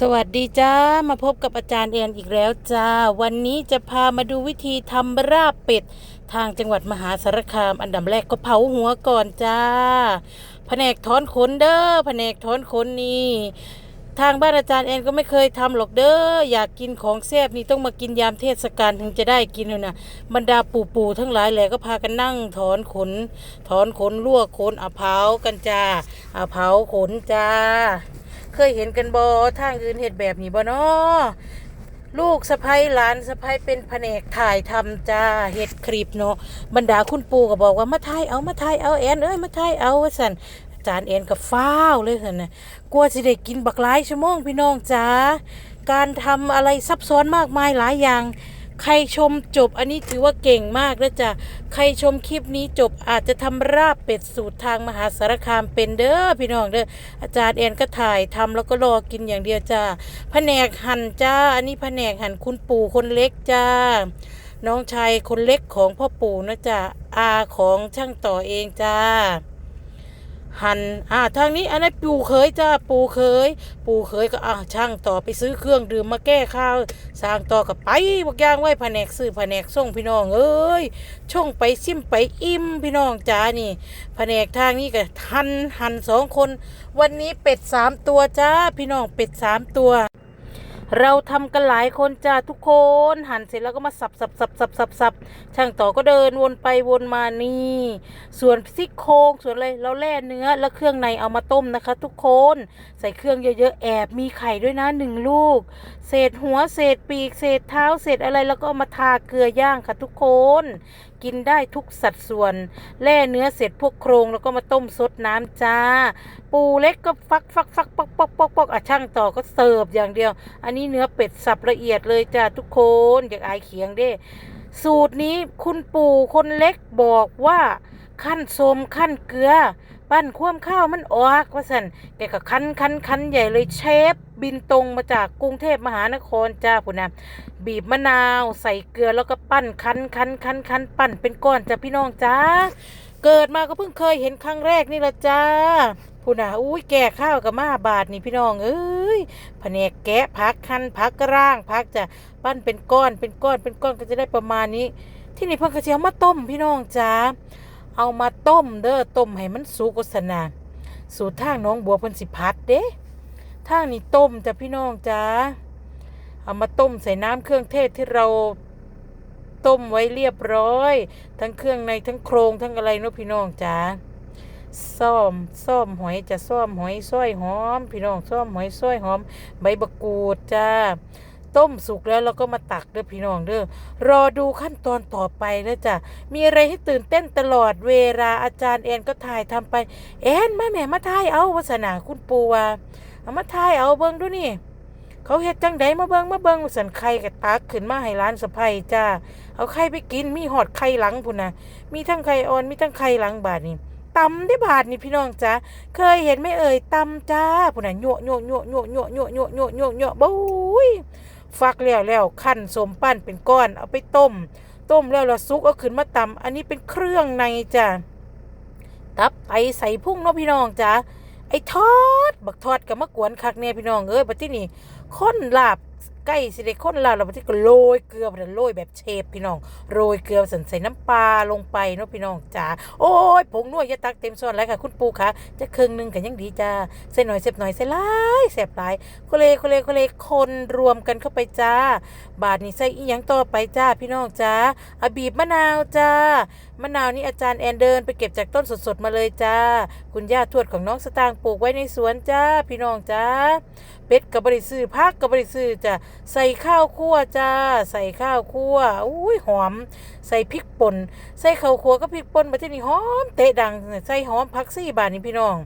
สวัสดีจ้ามาพบกับอาจารย์เอียนอีกแล้วจ้า วันนี้จะพามาดูวิธีทำราบเป็ด ทางจังหวัดมหาสารคาม อันดับแรกก็เผาหัวก่อนจ้าแผนกถอนขนเด้อแผนกถอนขนนี่ทางบ้านอาจารย์เอ็นก็ไม่เคยทำหรอกเด้ออยากกินของแซ่บนี่ต้องมากินยามเทศกาลถึงจะได้กินเลยนะบรรดาปู่ปู่ๆทั้งหลายแหละก็พากันนั่งถอนขน ถอนขนลวกขนเอาเผากันจ้าอาเผาขนจ้า เคยเห็นกันบอทางอื่นเห็ดแบบนี้บ่เนาะลูกสะพ้ยหลานสะพ้ยเป็นแผนกถ่ายทำจ้าเห็ดคลิปเนาะบรรดาคุณปู่ก็บอกว่ามาถ่ายเอามาถ่ายเอาแอนเอ้ยมาถ่ายเอาว่าสันอาจารย์แอนก็ฟ้าวเลยสันนะกลัวสิได้กินบักหลายชั่วโมงพี่น้องจ้าการทำอะไรซับซ้อนมากมายหลายอย่าง ใครชมจบอันนี้ถือว่าเก่งมากแล้วจ้ะใครชมคลิปนี้จบอาจจะทำราบเป็ดสูตรทางมหาสารคามเป็นเด้อพี่น้องเด้ออาจารย์แอนก็ถ่ายทำแล้วก็รอกินอย่างเดียวจ้าแผนกหั่นจ้า อันนี้แผนกหั่นคุณปู่คนเล็กจ้า น้องชายคนเล็กของพ่อปู่นะจ้าอาของช่างต่อเองจ้า หันอ่าทางนี้อันนั้นปู่เคยจ้าปู่เคย ปู่เคยก็อ่าช่างต่อไปซื้อเครื่องดื่มมาแก้ข้าวสร้างต่อกับไปบอกย่างไว้แผนกซื้อแผนกส่งพี่น้องเอ้ยช่องไปซิมไปอิ่มพี่น้องจ้านี่แผนกทางนี้ก็หันหันสองคน วันนี้เป็ดสามตัวจ้าพี่น้องเป็ดสามตัว เราทำกันหลายคนจ้าทุกคนหั่นเสร็จแล้วก็มาสับสับสับสับสับสับช่างต่อก็เดินวนไปวนมานี่ ส่วนซี่โครงส่วนอะไรเราแล่เนื้อแล้วเครื่องในเอามาต้มนะคะ ทุกคนใส่เครื่องเยอะๆแอบมีไข่ด้วยนะหนึ่งลูก เศษหัวเศษปีกเศษเท้าเศษอะไรแล้วก็มาทาเกลือย่างค่ะทุกคนกินได้ทุกสัดส่วน แล่เนื้อเสร็จพวกโครงแล้วก็มาต้มซดน้ำจ้า ปูเล็กก็ฟักฟักฟักปอกปอกปอกปอกอะช่างต่อก็เสิร์ฟอย่างเดียว อันนี้เนื้อเป็ดสับละเอียดเลยจ้าทุกคนอยากอายเขียงเด้ สูตรนี้คุณปู่คนเล็กบอกว่าขั้นโสมขั้นเกลือ ปั้นคว่ำข้าวมันออกว่าสันแกก็คันคันคันใหญ่เลยเชฟบินตรงมาจากกรุงเทพมหานครจ้าพุ่นนะบีบมะนาวใส่เกลือแล้วก็ปั้นคันคันคันคันปั้นเป็นก้อนจ้าพี่น้องจ้าเกิดมาก็เพิ่งเคยเห็นครั้งแรกนี่ละจ้า พุ่นนะอุ้ยแก่ข้าวกับมาบาทนี่พี่น้องเอ้ยแผนกแกะพักคันพักร่างพักจะปั้นเป็นก้อนเป็นก้อนเป็นก้อนก็จะได้ประมาณนี้ ที่นี่เพิ่นก็สิเอามาต้มพี่น้องจ้าเอามาต้มเด้อต้มให้มันสุกโฆษณาสูตรทางน้องบัวเพิ่นสิพัดเด้ทางนี้ต้มจ้ะพี่น้องจ้าเอามาต้มใส่น้ำเครื่องเทศที่เราต้มไว้เรียบร้อย ทั้งเครื่องในทั้งโครงทั้งอะไรเนาะพี่น้องจ้า ซ่อมซ่อมหอยจะซ่อมหอยส้อยหอม พี่น้องซ่อมหอยส้อยหอม ใบบักกูดจ้าต้มสุกแล้วเราก็มาตักเด้อพี่น้องเด้อรอดูขั้นตอนต่อไปแล้วจ้ะมีอะไรให้ตื่นเต้นตลอดเวลาอาจารย์แอนก็ถ่ายทำไป แอนมาแม่มาถ่ายเอาวาสนาคุณปูว่าเอามาถ่ายเอาเบิ่งดูนี่ เขาเฮ็ดจังไดมาเบิ่งมาเบิ่งสันไข่กับตักขึ้นมาให้ร้านสะไพจ้าเอาไข่ไปกินมีหอดไข่หลังพุ่นนะมีทั้งไข่อ่อนมีทั้งไข่หลังบาดนี่ ตำได้บาทนี่พี่น้องจ้าเคยเห็นไหมเอ่ยตำจ้าพุ่นน่ะโยโยโยโยโยโยโยโยโยโยบุ้ยฟักแล้วแล้วขั้นสมปั้นเป็นก้อนเอาไปต้ม ต้มแล้วเราซุกเอาขึ้นมาตำอันนี้เป็นเครื่องในจ้ะตับไปใส่พุ่งเนาะพี่น้องจ้ะไอ้ทอด บักทอดกับมะกวนคักเนี่ยพี่น้องเอ้ยบัดที่นี่ข้นลาบ ใกล้สิได้ข้นลาบแล้วบัดที่ก็โรยเกลือบันโรยแบบเชฟพี่น้องโรยเกลือใส่ใส่น้ำปลาลงไปเนาะพี่น้องจ้าโอ้ยผงนวดยาตักเต็มส่วนแล้วค่ะคุณปูคะจะครึ่งหนึงกันยังดีจ้าใส่หน่อยเสียบหน่อยใส่หลายเสียบหลายโคเลโคเลโคเลคนรวมกันเข้าไปจ้า บาทนี้ใส่อีหยังต่อไปจ้าพี่น้องจ้าอบีบมะนาวจ้ามะนาวนี่อาจารย์แอนเดินไปเก็บจากต้นสดๆมาเลยจ้า คุณย่าทวดของน้องสตางค์ปลูกไว้ในสวนจ้าพี่น้องจ้าเป็ดกับบริซื้อพักกับบริซื้อจ้ะใส่ข้าวคั่วจ้า ใส่ข้าวคั่วอุ้ยหอม ใส่พริกป่นใส่ข้าวคั่วก็พริกป่นมาที่นี่หอมเตะดังใส่หอมผักซี่บาทนี่พี่น้อง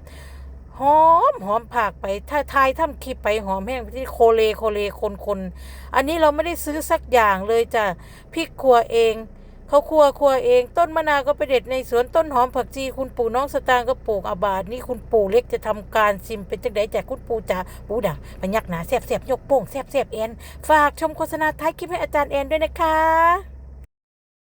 หอมหอมผักไปถ้าทายทำคลิปไปหอมแห้งไปที่โคเลโคเลคนคนอันนี้เราไม่ได้ซื้อสักอย่างเลยจ้ะพริกขัวเอง เขาครัวครัวเอง ต้นมะนาวก็ไปเด็ดในสวนต้นหอมผักชีคุณปู่น้องสตางค์ก็ปลูกอาบาดนี่คุณปู่เล็กจะทำการซิมเป็นจังไดจากคุณปู่จ๋าปูดังพยักหนาแสบแสบยกโป้งแสบแสบแอนฝากชมโฆษณาท้ายคลิปให้อาจารย์แอนด้วยนะคะ